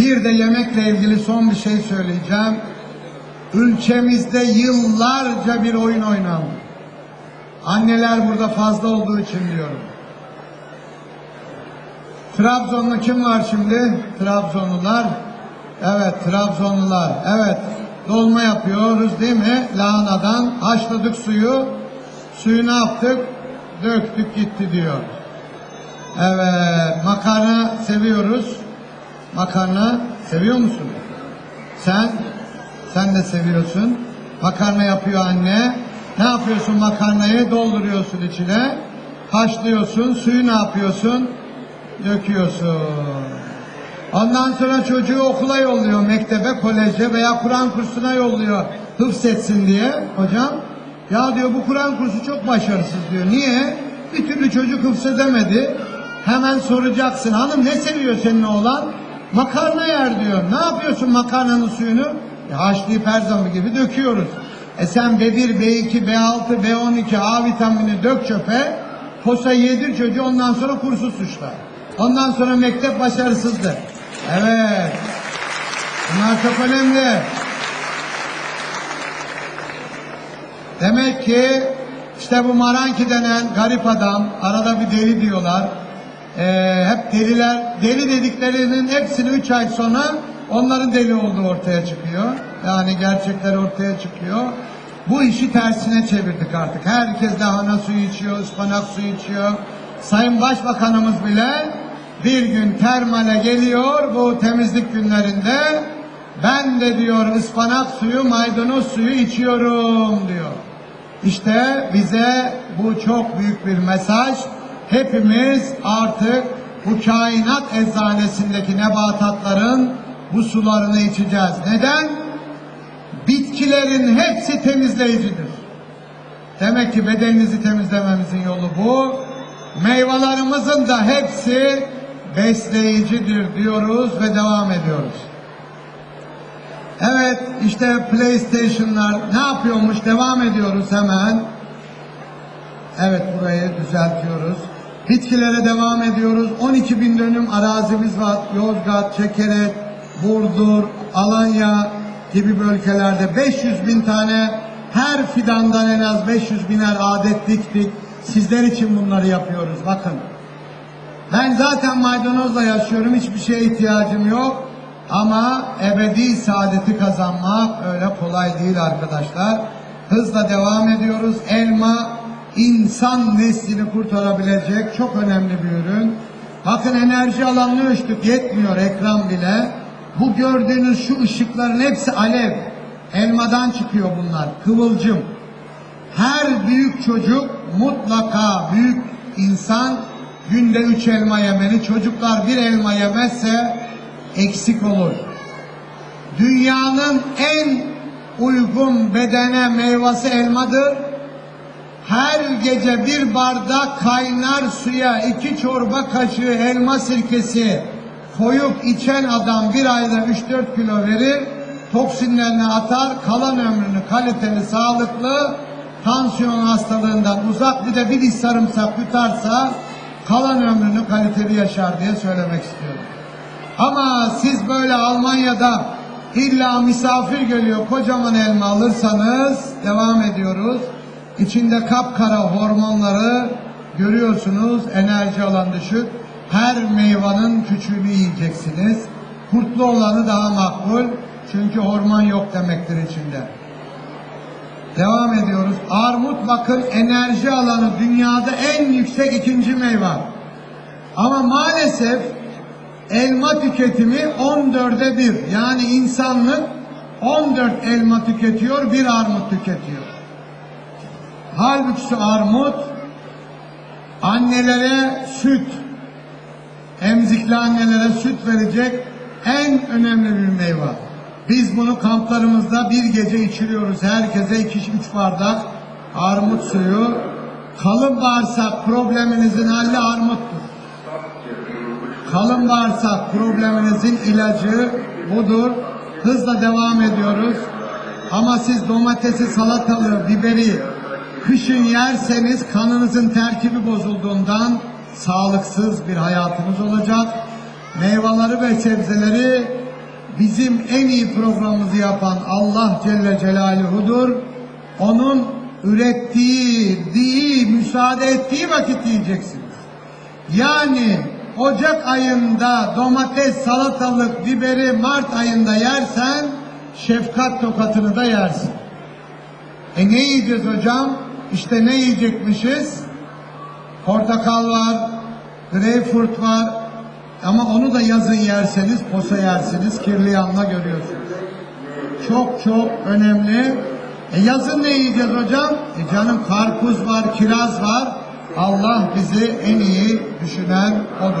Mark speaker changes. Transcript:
Speaker 1: Bir de yemekle ilgili son bir şey söyleyeceğim. Ülkemizde yıllarca bir oyun oynandı. Anneler burada fazla olduğu için diyorum. Trabzonlu kim var şimdi? Trabzonlular. Evet, Trabzonlular. Evet, dolma yapıyoruz değil mi? Lahanadan haşladık suyu. Suyu ne yaptık? Döktük gitti diyor. Evet, makarna seviyoruz. Makarna seviyor musun? Sen? Sen de seviyorsun. Makarna yapıyor anne. Ne yapıyorsun makarnayı? Dolduruyorsun içine. Haşlıyorsun. Suyu ne yapıyorsun? Döküyorsun. Ondan sonra çocuğu okula yolluyor. Mektebe, koleje veya Kur'an kursuna yolluyor. Hıfzetsin diye. Hocam ya diyor bu Kur'an kursu çok başarısız diyor. Niye? Bir türlü çocuk hıfzedemedi. Hemen soracaksın. Hanım ne seviyor senin oğlan? Makarna yer diyor. Ne yapıyorsun makarnanın suyunu? E, haşlayıp her zaman gibi döküyoruz. E sen B1, B2, B6, B12, A vitamini dök çöpe. Posa yedir çocuğu ondan sonra kursu suçlar. Ondan sonra mektep başarısızdır. Evet. Bunlar çok önemli. Demek ki işte bu Maranki denen garip adam, arada bir deli diyorlar. Ee, hep deliler, deli dediklerinin hepsini üç ay sonra onların deli olduğu ortaya çıkıyor. Yani gerçekler ortaya çıkıyor. Bu işi tersine çevirdik artık. Herkes lahana suyu içiyor, ıspanak suyu içiyor. Sayın Başbakanımız bile bir gün termale geliyor bu temizlik günlerinde. Ben de diyor ıspanak suyu, maydanoz suyu içiyorum diyor. İşte bize bu çok büyük bir mesaj. Hepimiz artık bu kainat eczanesindeki nebatatların bu sularını içeceğiz. Neden? Bitkilerin hepsi temizleyicidir. Demek ki bedeninizi temizlememizin yolu bu. Meyvelerimizin de hepsi besleyicidir diyoruz ve devam ediyoruz. Evet işte PlayStation'lar ne yapıyormuş devam ediyoruz hemen. Evet burayı düzeltiyoruz. Bitkilere devam ediyoruz. 12 bin dönüm arazimiz var. Yozgat, Çekeret, Burdur, Alanya gibi bölgelerde 500 bin tane her fidandan en az 500 biner adet diktik. Sizler için bunları yapıyoruz. Bakın. Ben zaten maydanozla yaşıyorum. Hiçbir şeye ihtiyacım yok. Ama ebedi saadeti kazanmak öyle kolay değil arkadaşlar. Hızla devam ediyoruz. Elma insan neslini kurtarabilecek çok önemli bir ürün. Bakın enerji alanını ölçtük yetmiyor ekran bile. Bu gördüğünüz şu ışıkların hepsi alev. Elmadan çıkıyor bunlar. Kıvılcım. Her büyük çocuk mutlaka büyük insan günde üç elma yemeli. Çocuklar bir elma yemezse eksik olur. Dünyanın en uygun bedene meyvesi elmadır. Her gece bir bardak kaynar suya iki çorba kaşığı elma sirkesi koyup içen adam bir ayda 3-4 kilo verir. Toksinlerini atar, kalan ömrünü kaliteli, sağlıklı, tansiyon hastalığından uzak bir de bir diş sarımsak yutarsa kalan ömrünü kaliteli yaşar diye söylemek istiyorum. Ama siz böyle Almanya'da illa misafir geliyor kocaman elma alırsanız devam ediyoruz. İçinde kapkara hormonları görüyorsunuz. Enerji alan düşük. Her meyvanın küçüğünü yiyeceksiniz. Kurtlu olanı daha makbul. Çünkü hormon yok demektir içinde. Devam ediyoruz. Armut bakın enerji alanı dünyada en yüksek ikinci meyve. Ama maalesef elma tüketimi 14'e 1. Yani insanlık 14 elma tüketiyor, bir armut tüketiyor. Halbuki armut annelere süt, emzikli annelere süt verecek en önemli bir meyve. Biz bunu kamplarımızda bir gece içiriyoruz. Herkese iki üç bardak armut suyu. Kalın bağırsak probleminizin halli armuttur. Kalın bağırsak probleminizin ilacı budur. Hızla devam ediyoruz. Ama siz domatesi, salatalığı, biberi kışın yerseniz kanınızın terkibi bozulduğundan sağlıksız bir hayatınız olacak. Meyveleri ve sebzeleri bizim en iyi programımızı yapan Allah Celle Celaluhu'dur. Onun ürettiği, diği, müsaade ettiği vakit yiyeceksiniz. Yani Ocak ayında domates, salatalık, biberi Mart ayında yersen şefkat tokatını da yersin. E ne yiyeceğiz hocam? İşte ne yiyecekmişiz? Portakal var, greyfurt var. Ama onu da yazın yerseniz posa yersiniz, kirli yanla görüyorsunuz. Çok çok önemli. E yazın ne yiyeceğiz hocam? E canım karpuz var, kiraz var. Allah bizi en iyi düşünen odur.